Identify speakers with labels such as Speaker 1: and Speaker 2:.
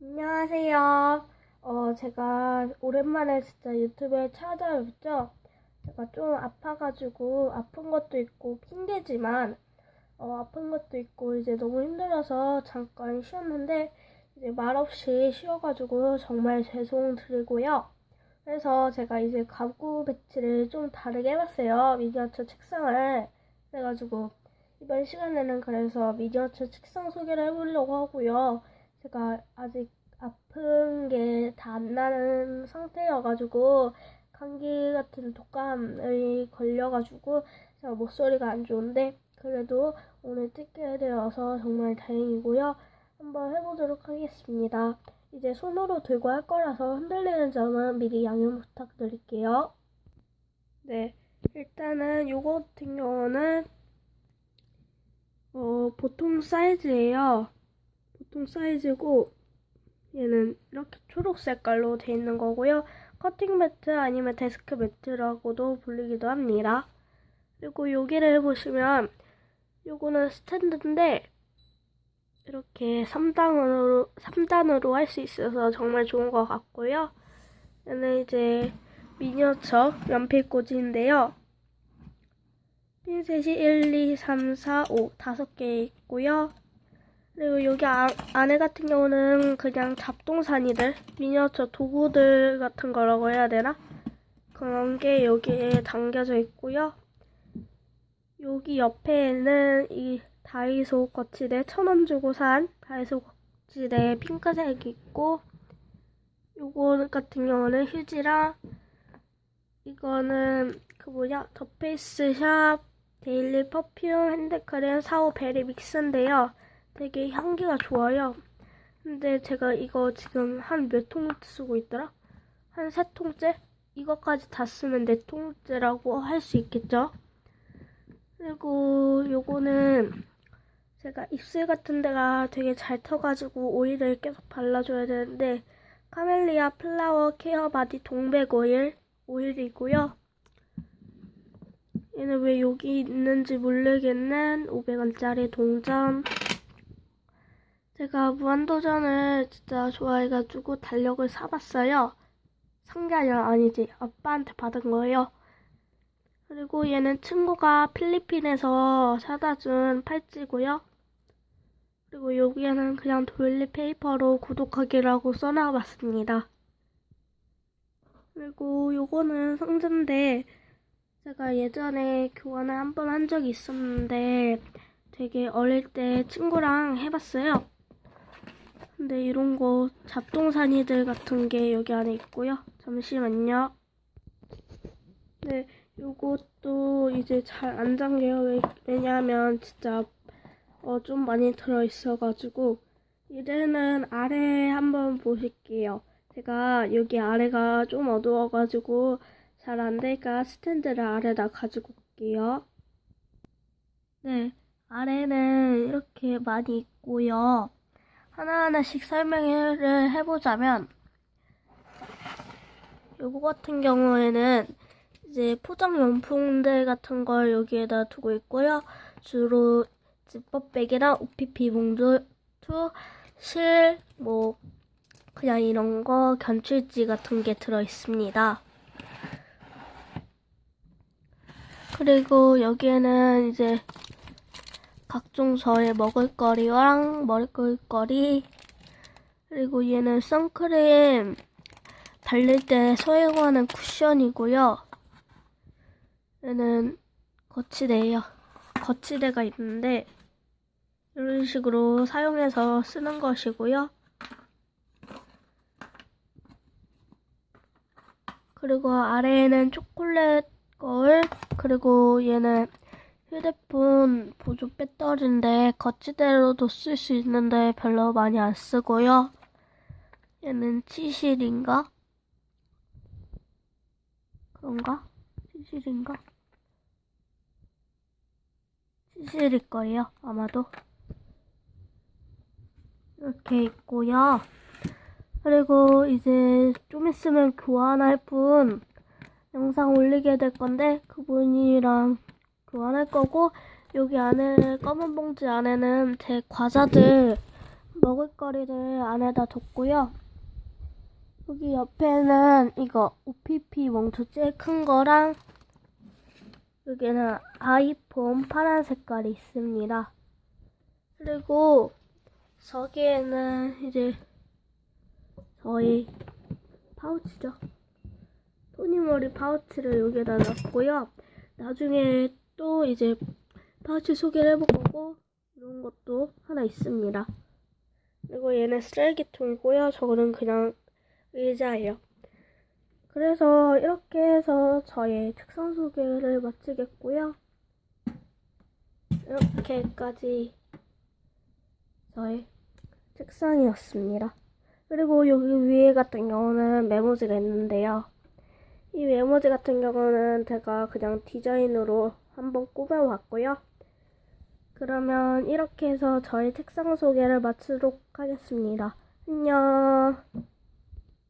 Speaker 1: 안녕하세요. 어, 제가 오랜만에 진짜 유튜브에 찾아뵙죠. 제가 좀 아파가지고 아픈 것도 있고 핑계지만 어, 아픈 것도 있고 이제 너무 힘들어서 잠깐 쉬었는데 이제 말없이 쉬어가지고 정말 죄송드리고요. 그래서 제가 이제 가구 배치를 좀 다르게 해봤어요. 미니어처 책상을. 그래가지고 이번 시간에는 그래서 미니어처 책상 소개를 해보려고 하고요. 제가 아직 아픈 게 다 안 나는 상태여가지고 감기 같은 독감에 걸려가지고 제가 목소리가 안 좋은데 그래도 오늘 찍게 되어서 정말 다행이고요. 한번 해보도록 하겠습니다. 이제 손으로 들고 할 거라서 흔들리는 점은 미리 양해 부탁드릴게요. 네, 일단은 요거 같은 경우는 어, 보통 사이즈예요. 보통 사이즈고 얘는 이렇게 초록 색깔로 되어 있는 거고요. 커팅 매트 아니면 데스크 매트라고도 불리기도 합니다. 그리고 여기를 해보시면 요거는 스탠드인데 이렇게 3단으로 3단으로 할 수 있어서 정말 좋은 것 같고요. 얘는 이제 미니어처 연필 꽂이인데요. 핀셋이 1, 2, 3, 4, 5 다섯 개 있고요. 그리고 여기 아, 안에 같은 경우는 그냥 잡동사니들, 미니어처 도구들 같은 거라고 해야 되나? 그런 게 여기에 담겨져 있고요. 여기 옆에는 이 다이소 거치대 천 원 주고 산 다이소 거치대 핑크색이 있고 요거 같은 경우는 휴지랑 이거는 그 뭐냐 더 페이스 샵 데일리 퍼퓸 핸드크림 45 베리 믹스인데요. 되게 향기가 좋아요. 근데 제가 이거 지금 한 몇 통째 쓰고 있더라? 한 세 통째? 이거까지 다 쓰면 네 통째라고 할 수 있겠죠? 그리고 요거는 제가 입술 같은 데가 되게 잘 터가지고 오일을 계속 발라줘야 되는데 카멜리아 플라워 케어 바디 동백 오일 오일이고요. 얘는 왜 여기 있는지 모르겠는 500원짜리 동전. 제가 무한도전을 진짜 좋아해가지고 달력을 사봤어요. 아니라 아니지. 아빠한테 받은 거예요. 그리고 얘는 친구가 필리핀에서 사다 준 팔찌고요. 그리고 여기에는 그냥 도일리 페이퍼로 구독하기라고 써놔봤습니다. 그리고 요거는 성전인데 제가 예전에 교환을 한 번 한 적이 있었는데 되게 어릴 때 친구랑 해봤어요. 근데 이런 거 잡동사니들 같은 게 여기 안에 있고요. 잠시만요. 네, 요것도 이제 잘 안 잠겨요. 왜- 왜냐하면 진짜 어, 좀 많이 들어있어가지고 이제는 아래 한번 보실게요. 제가 여기 아래가 좀 어두워가지고 잘 안 되니까 스탠드를 아래다 가지고 올게요. 네, 아래는 이렇게 많이 있고요. 하나하나씩 설명을 해보자면 요거 같은 경우에는 이제 포장용품들 같은 걸 여기에다 두고 있고요. 주로 지퍼백이랑 OPP 봉투, 실, 뭐 그냥 이런 거 견출지 같은 게 들어 있습니다. 그리고 여기에는 이제 각종 저의 먹을거리랑 머리글거리 그리고 얘는 선크림 바를 때 사용하는 쿠션이고요. 얘는 거치대예요. 거치대가 있는데 이런 식으로 사용해서 쓰는 것이고요. 그리고 아래에는 초콜릿 거울 그리고 얘는 휴대폰 보조 배터리인데 거치대로도 쓸 수 있는데 별로 많이 안 쓰고요. 얘는 치실인가? 그런가? 치실인가? 치실일 거예요, 아마도. 이렇게 있고요. 그리고 이제 좀 있으면 교환할 분 영상 올리게 될 건데 그분이랑 교환할 거고 여기 안에 검은 봉지 안에는 제 과자들 먹을거리를 안에다 뒀고요. 여기 옆에는 이거 OPP 몽투 제일 큰 거랑 여기는 아이폰 파란 색깔이 있습니다. 그리고 저기에는 이제 저희 파우치죠. 토니모리 파우치를 여기에다 놨고요. 나중에 또 이제 파우치 소개를 해볼 거고 이런 것도 하나 있습니다. 그리고 얘는 쓰레기통이고요. 저거는 그냥 의자예요. 그래서 이렇게 해서 저의 책상 소개를 마치겠고요. 이렇게까지 저의 책상이었습니다. 그리고 여기 위에 같은 경우는 메모지가 있는데요. 이 메모지 같은 경우는 제가 그냥 디자인으로 한번 꾸며왔고요. 그러면 이렇게 해서 저의 책상 소개를 마치도록 하겠습니다. 안녕.